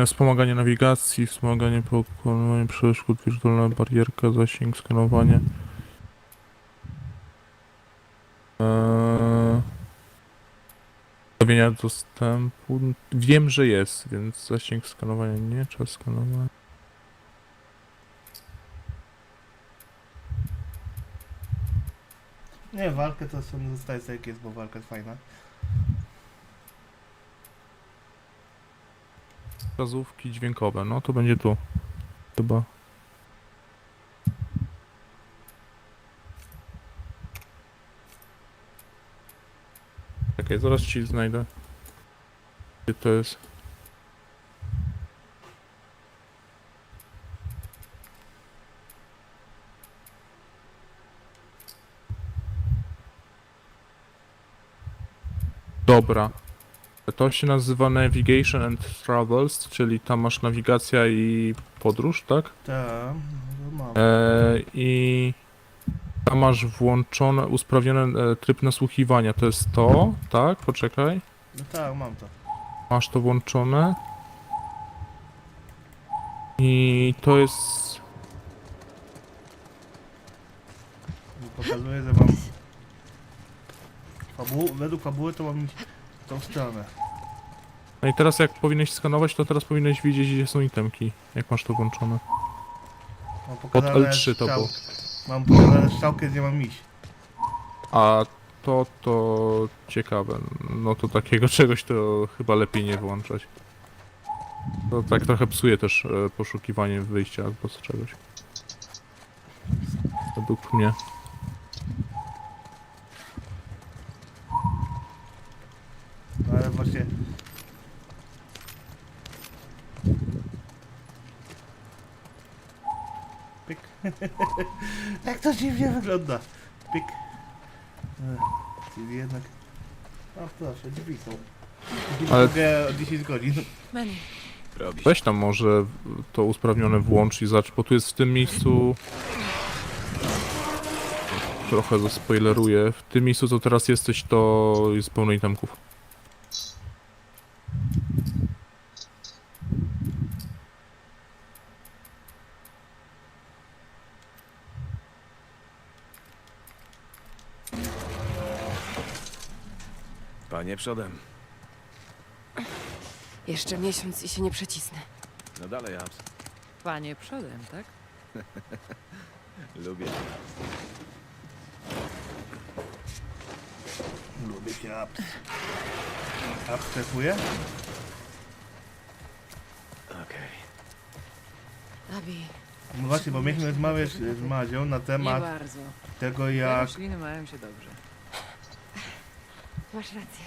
E, Wspomaganie nawigacji, wspomaganie pokonywania przeszkód, wirtualna barierka, zasięg, skanowanie. Eee... Ustawienia dostępu. Wiem, że jest, więc zasięg skanowania nie, czas skanowania. Nie, walkę to sobie zostaje sobie jak jest, bo walka jest fajna. Wskazówki dźwiękowe, no to będzie tu. Chyba. Czekaj, zaraz ci znajdę. Gdzie to jest? Dobra. To się nazywa Navigation and Travels, czyli tam masz nawigacja i podróż, tak? Tak, no mam. E, I tam masz włączone, usprawniony e, tryb nasłuchiwania. To jest to, tak? Poczekaj. No tak, mam to. Masz to włączone. I to jest. Pokazuję, że mam... Fabu... Według fabuły to mam tą stronę. No i teraz jak powinieneś skanować, to teraz powinieneś wiedzieć, gdzie są itemki. Jak masz to włączone. Mam Pod pokazane L3 to strzał- było. Mam pokazane strzałkę, gdzie mam iść. A to, to ciekawe. No to takiego czegoś to chyba lepiej nie włączać. To tak trochę psuje też e, poszukiwanie wyjścia albo z czegoś. Według mnie. No ale właśnie... Pyk. Jak to dziwnie wygląda. Pyk. Ech, Czyli jednak... A proszę, drzwi są. Ale-. Mogę od 10 godzin. Menu. Robi. Weź tam może to usprawnione włącz i zacz, bo tu jest w tym miejscu... Trochę zaspoileruję. W tym miejscu, co teraz jesteś, to jest pełno itemków. Panie przodem. Jeszcze miesiąc i się nie przecisnę. No dalej, Abs. Panie przodem, tak? Lubię. Lubię cię apps. Apps trefuje? Okej. Abi, No właśnie, bo mieliśmy rozmawiać z Mazią na Nie temat bardzo. tego Jak... jak... Rośliny mają się dobrze. Masz rację.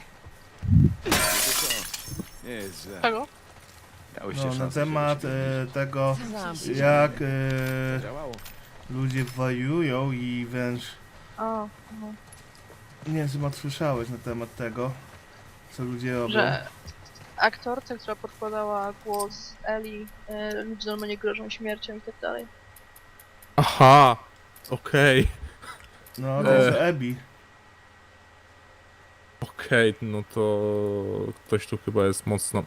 Nie jest źle. Czego? Miałeś się No, na szansę, temat e, tego Znam jak e. Działało. ludzie wariują i wręcz... A, no. Nie wiem, czy Mat słyszałeś na temat tego, co ludzie robią. że aktorce, która podkładała głos Eli, y, ludzie normalnie grożą śmiercią i tak dalej. Aha! Okej. No, to jest E. Ebi. Okej, no to ktoś tu chyba jest mocno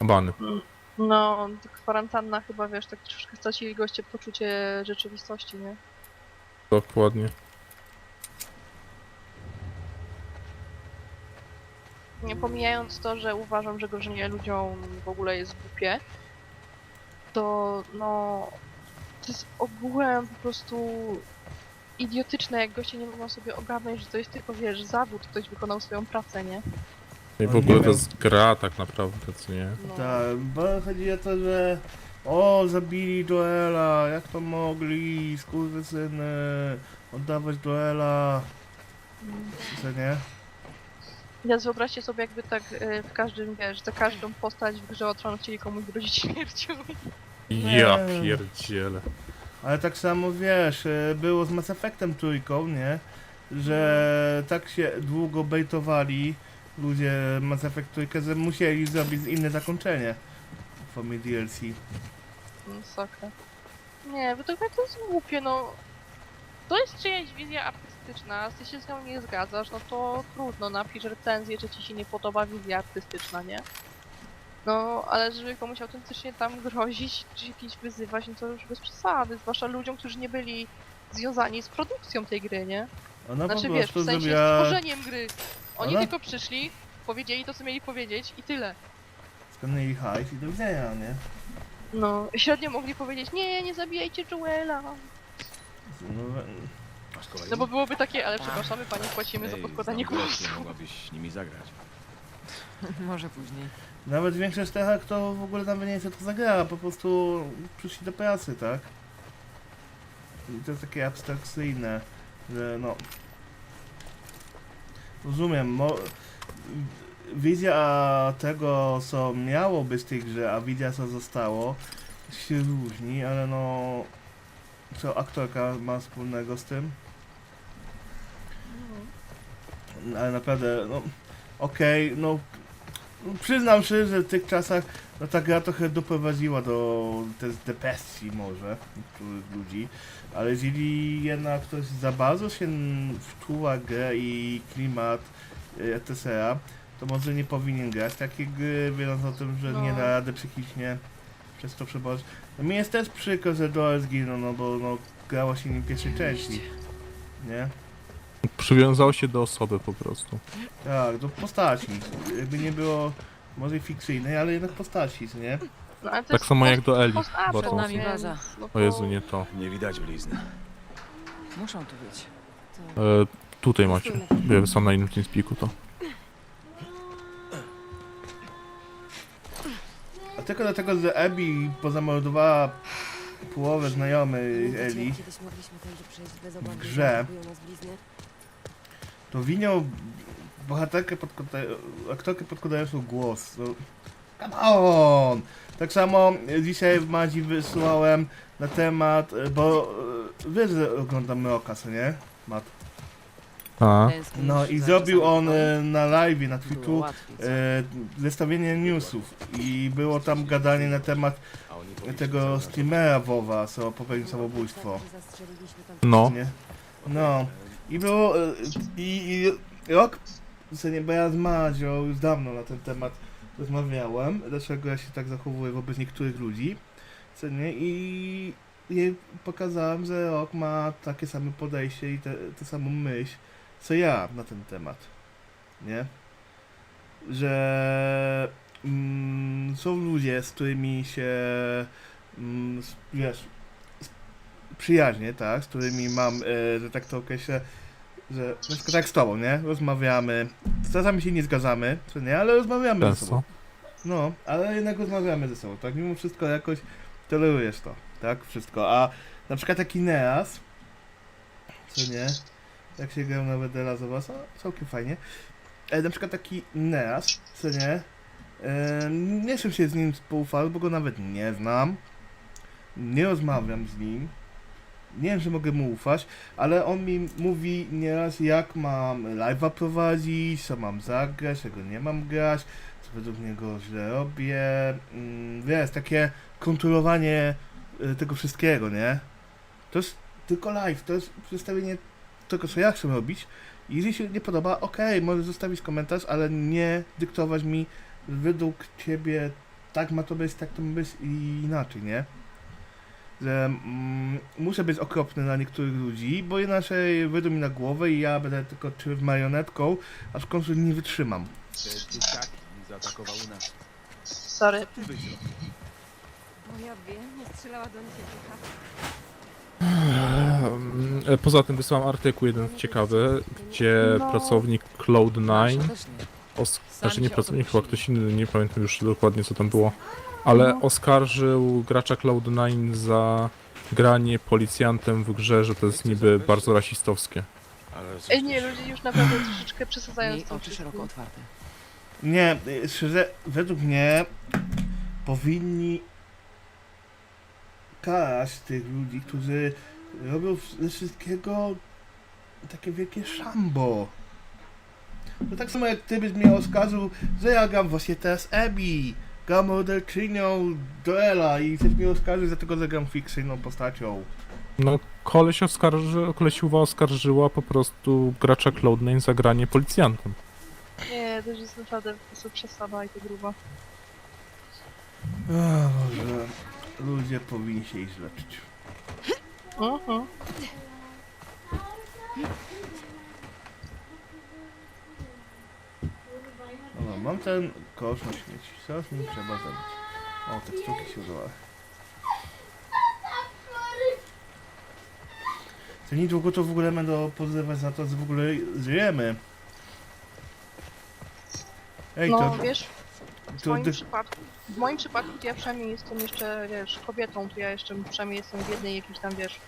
bany. No, ta kwarantanna chyba, wiesz, tak troszeczkę stracili goście poczucie rzeczywistości, nie? Dokładnie. Nie pomijając to, że uważam, że grożenie ludziom w ogóle jest głupie, to no, to jest ogółem po prostu idiotyczne, jak goście nie mogą sobie ogarnąć, że to jest tylko, wiesz, zawód, ktoś wykonał swoją pracę, nie? I w No, ogóle to wiem. jest gra tak naprawdę, co nie? No. Tak, bo chodzi o to, że o, zabili Joela, jak to mogli, skurwysyny, oddawać Joela, co nie? Więc wyobraźcie sobie, jakby tak y, w każdym, wiesz, za każdą postać w grze o Tron chcieli komuś grozić śmiercią. Ja Nie. pierdzielę. Ale tak samo wiesz, e, było z Mass Effectem trójką, nie? Że tak się długo bejtowali ludzie Mass Effect trójkę, że musieli zrobić inne zakończenie w formie DLC. Masakra. Nie, według mnie to jest głupie, no. To jest czyjaś wizja artystyczna, a ty się z nią nie zgadzasz, no to trudno, napisz recenzję, że ci się nie podoba wizja artystyczna, nie? No, ale żeby komuś autentycznie tam grozić, czy jakiś wyzywać, no to już bez przesady, zwłaszcza ludziom, którzy nie byli związani z produkcją tej gry, nie? Ona Znaczy wiesz, w sensie zrobiła... stworzeniem gry. Oni Ona- tylko przyszli, powiedzieli to, co mieli powiedzieć i tyle. Skanęli hajs i do widzenia, nie? No, średnio mogli powiedzieć, nie, nie zabijajcie Joela. No? No bo byłoby takie, ale przepraszamy, pani płacimy za Ej, podkładanie znam gości, głosu. Mogłabyś nimi zagrać. Może później. Nawet większość tych to w ogóle nawet nie chce to zagrała, po prostu przyszli do pracy, tak? I to jest takie abstrakcyjne, że no... Rozumiem, mo... Wizja tego, co miało być w tej grze, a wizja, co zostało, się różni, ale no... Co aktorka ma wspólnego z tym? Ale naprawdę, no... Okej, no Przyznam się, że w tych czasach no ta gra trochę doprowadziła do tej depresji może niektórych ludzi, ale jeżeli jednak ktoś za bardzo się wczuwa grę i klimat y, etc., to może nie powinien grać takie gry, wiedząc o tym, że nie No. da rady psychicznie przez to przebrać. No mi jest też przykro, że Doris zginął, no bo no, grało się nim w pierwszej części, nie? Przywiązało się do osoby po prostu. Tak, do postaci. Jakby nie było może fikcyjnej, ale jednak postaci, co nie? No, ale to Tak jest samo jak do Eli. Przed nami więc, baza. no O Jezu, nie to. Nie widać blizny. Muszą tu być. To... E, tutaj macie. Ja sam na innym TeamSpeaku to. A tylko dlatego, że Abby pozamordowała połowę znajomych Eli, Kiedyś mogliśmy tędy przejść bez obawy, grze. że atakują nas blizny. To winią bohaterkę podkłada... aktorkę podkładającą głos. No, come on! Tak samo dzisiaj w Madzi wysłałem na temat, bo e, wiesz, że oglądamy Oka, co nie? Mat. A, No i zrobił on e, na live na Twitchu e, zestawienie newsów i było tam gadanie na temat tego streamera Wowa, co popełnił samobójstwo. No. Nie? No. I było. e, I, i rok. Sensie, bo ja z Madzią już dawno na ten temat rozmawiałem. Dlaczego ja się tak zachowuję wobec niektórych ludzi. Co nie? I jej pokazałem, że rok ma takie same podejście i tę samą myśl, co ja na ten temat. Nie? Że mm, są ludzie, z którymi się mm, wiesz, przyjaźnie, tak, z którymi mam, e, że tak to określę, że na przykład tak z tobą, nie? Rozmawiamy, czasami się nie zgadzamy, czy nie, ale rozmawiamy ze sobą. No, ale jednak rozmawiamy ze sobą, tak? Mimo wszystko jakoś tolerujesz to, tak? Wszystko. A na przykład taki Neas, co nie? Jak się grał nawet teraz o was, a całkiem fajnie. E, na przykład taki Neas, co nie? E, nie chcę się z nim spoufać, bo go nawet nie znam. Nie rozmawiam z nim. Nie wiem, że mogę mu ufać, ale on mi mówi nieraz jak mam live'a prowadzić, co mam zagrać, czego nie mam grać, co według niego źle robię. Mm, wiesz, takie kontrolowanie y, tego wszystkiego, nie? To jest tylko live, to jest przedstawienie tego, co ja chcę robić. Jeżeli się nie podoba, okej, możesz zostawić komentarz, ale nie dyktować mi według ciebie tak ma to być, tak to ma być i inaczej, nie? Że mm, muszę być okropny na niektórych ludzi, bo inaczej wyjdą mi na głowę i ja będę tylko czy marionetką, aż w końcu nie wytrzymam. Te dzieciaki zaatakowały nas. Sorry. Ty byś zrobił. Bo ja wiem, nie strzelała do nich jaka. Em, e, Poza tym wysłałem artykuł jeden ciekawy, gdzie No. pracownik Cloud9, Nasze też nie. os- Sami znaczy nie pracownik, chyba ktoś inny, nie pamiętam już dokładnie co tam było, ale No. oskarżył gracza Cloud9 za granie policjantem w grze, że to jest niby bardzo rasistowskie. Ale Ej, nie, ludzie już naprawdę troszeczkę przesadzają Miej z tym oczy szeroko wszystkim. otwarte. Nie, y, szczerze, według mnie powinni karać tych ludzi, którzy robią ze wszystkiego takie wielkie szambo. To tak samo jak ty byś mnie oskarżył, że ja gram właśnie teraz Abby, gram morderczynią Joela i chcesz mnie oskarżyć za tego, że gram fikcyjną postacią. No, koleś oskarży, kolesiuwa oskarżyła po prostu gracza Cloud9 za granie policjantem. Nie, to już jest naprawdę po prostu przesada i to grubo. O Boże, ludzie powinni się iść leczyć. Mhm. Dobra, mam ten kosz na śmieci. Co z nim trzeba zrobić? O, te sztuki się udały. To niedługo to w ogóle będą pozywać za to, że w ogóle żyjemy. Ej, No to... wiesz, w moim przypadku, w moim przypadku to ja przynajmniej jestem jeszcze, wiesz, kobietą, to ja jeszcze przynajmniej jestem w jednej jakiejś tam, wiesz,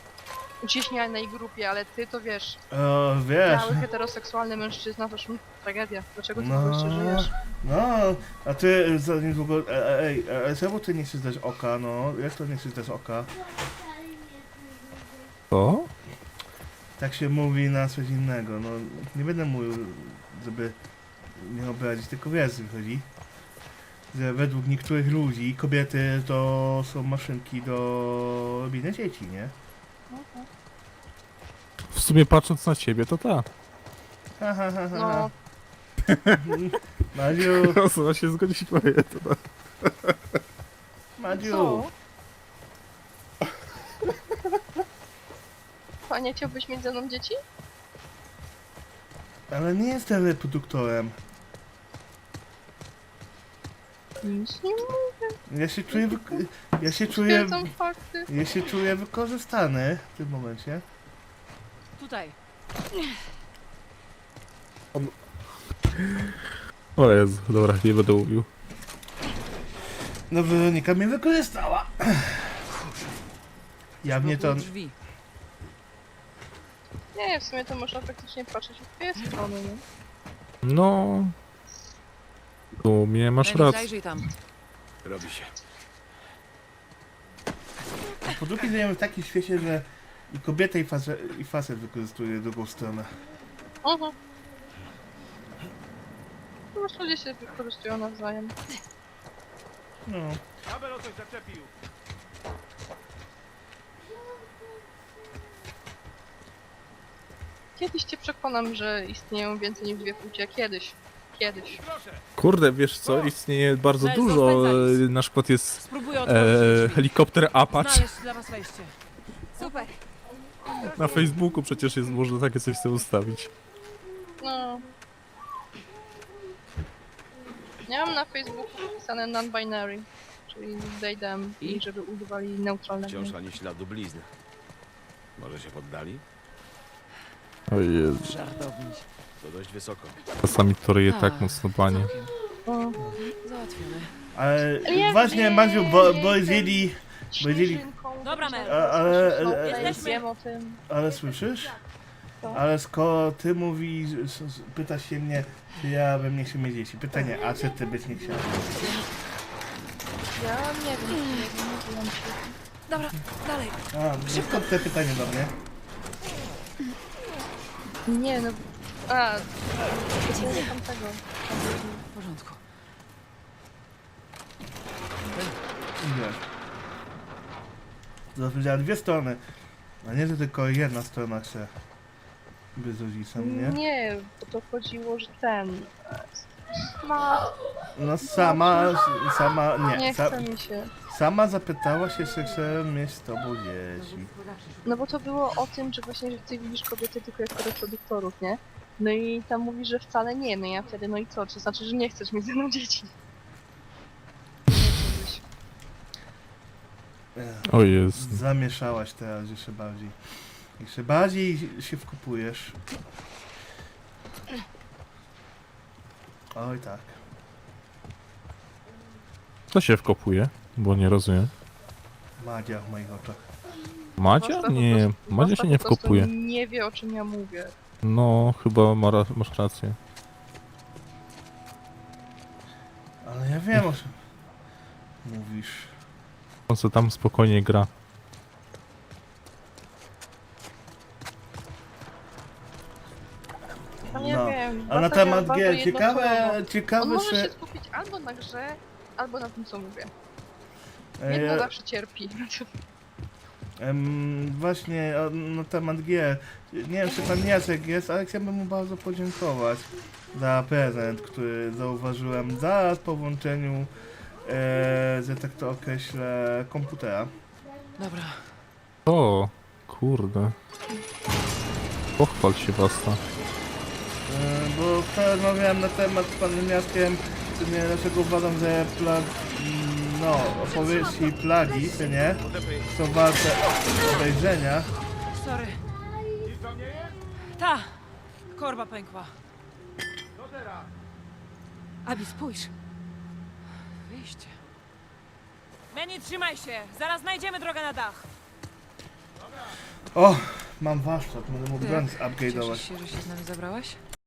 uciśnianej grupie, ale ty to wiesz, O, wiesz... biały, heteroseksualny mężczyzna, to już mm, tragedia. Dlaczego ty No. no. jeszcze żyjesz? No, a ty za niedługo... e, e, Ej, e, czemu ty nie chcesz dać oka, no? Jak to nie chcesz dać oka? Co? Tak się mówi na coś innego, no nie będę mówił, żeby nie obrazić, tylko wiesz, co mi chodzi. Że według niektórych ludzi kobiety to są maszynki do robienia dzieci, nie? W sumie patrząc na ciebie, to tak. Ha, ha. No, Madziu, Osoba się zgodzić powie, to tak. Madziu. co? Panie, chciałbyś mieć ze mną dzieci? Ale nie jestem reproduktorem. Nic nie mówię, Ja się czuję, wyk- ja się czuję, fakty. ja się czuję wykorzystany w tym momencie. Tutaj. O Jezu, dobra, nie będę mówił. No Weronika mnie wykorzystała. Ja mnie to... Blokuj drzwi. Nie, w sumie to można faktycznie patrzeć od dwie strony, nie? No... W sumie masz rację. Zajrzyj tam. Robi się. Po drugie żyjemy w takim świecie, że i kobieta i, face, i facet wykorzystuje drugą stronę. Mhm. Po prostu ludzie się wykorzystują nawzajem. No. Kabel o coś zaczepił. Kiedyś cię przekonam, że istnieją więcej niż dwie płcie. Kiedyś. Kiedyś. Proszę. Kurde, wiesz co, istnieje bardzo Cześć, dużo. zostań za nic. e, Na przykład jest Spróbuję otworzyć e, drzwi. helikopter Apache. Znaleźć dla was wejście. Na Facebooku przecież jest, można takie coś sobie ustawić. No. Ja mam na Facebooku napisane non-binary, czyli they them, I? i żeby używali neutralnego. Wciąż ani śladu blizny. Może się poddali? O Jezu, Żartowniś. To dość wysoko. czasami to ryje tak mocno, panie. No. Załatwione. Ale właśnie, wiem, Madziu, bo, bo jeżeli... Powiedzieli- Śnieżynką, Dobra, Mel. A- ale- no, ale- ja Jesteśmy. wiem o tym. Ale słyszysz? Ale skoro ty mówisz, s- s- pytasz się mnie, czy ja bym nie chciał mieć dzieci. Pytanie, a czy ty byś nie chciał? Ja nie wiem, nie wiem, nie wiem. Dobra, dalej. A, szybko te pytanie do mnie. Nie no. A, nie tamtego. W porządku. Wiesz. Powiedziała dwie strony. A nie, że tylko jedna strona z rodzicem, nie? Nie, bo to chodziło, że ten. Ma, No sama, sama, nie nie, sa, chce mi się. sama zapytała się, czy chce mieć z tobą dzieci. No bo to było o tym, że właśnie, że ty widzisz kobiety tylko jako reproduktorów, nie? No i tam mówisz, że wcale nie, no i ja wtedy, no i co? To znaczy, że nie chcesz mieć ze mną dzieci. Nie chcesz. Ech, O Jezu. Zamieszałaś teraz jeszcze bardziej. Jeszcze bardziej się wkupujesz. Oj tak. Co się wkopuje? Bo nie rozumiem. Madzia w moich oczach. Madzia? Po Nie, prostu- Madzia się nie po prostu wkopuje. Nie wie, o czym ja mówię. No, chyba ma ra- masz rację. Ale ja wiem o czym mówisz. On co tam spokojnie gra. No nie No. wiem. A na temat jest bardzo gier, ciekawe. On ciekawe, może się że... skupić albo na grze, albo na tym, co mówię. e, Jedno zawsze cierpi. Em, właśnie o, na temat gier. Nie wiem, czy pan Jacek jest, ale chciałbym mu bardzo podziękować za prezent, który zauważyłem zaraz po włączeniu e, że tak to określę, komputera. Dobra. O, kurde. Pochwal się Wasta. E, bo wczoraj rozmawiałem na temat z panem czy nie, dlaczego uważam, że plag... mm, no, opowieści plagi, czy nie, są warte obejrzenia. Sorry. Ta! Korba pękła. Abi, spójrz. Meni, trzymaj się! Zaraz znajdziemy drogę na dach. O, mam warsztat, będę mógł broń Cieszysz upgrade'ować. się, że się z nami zabrałaś?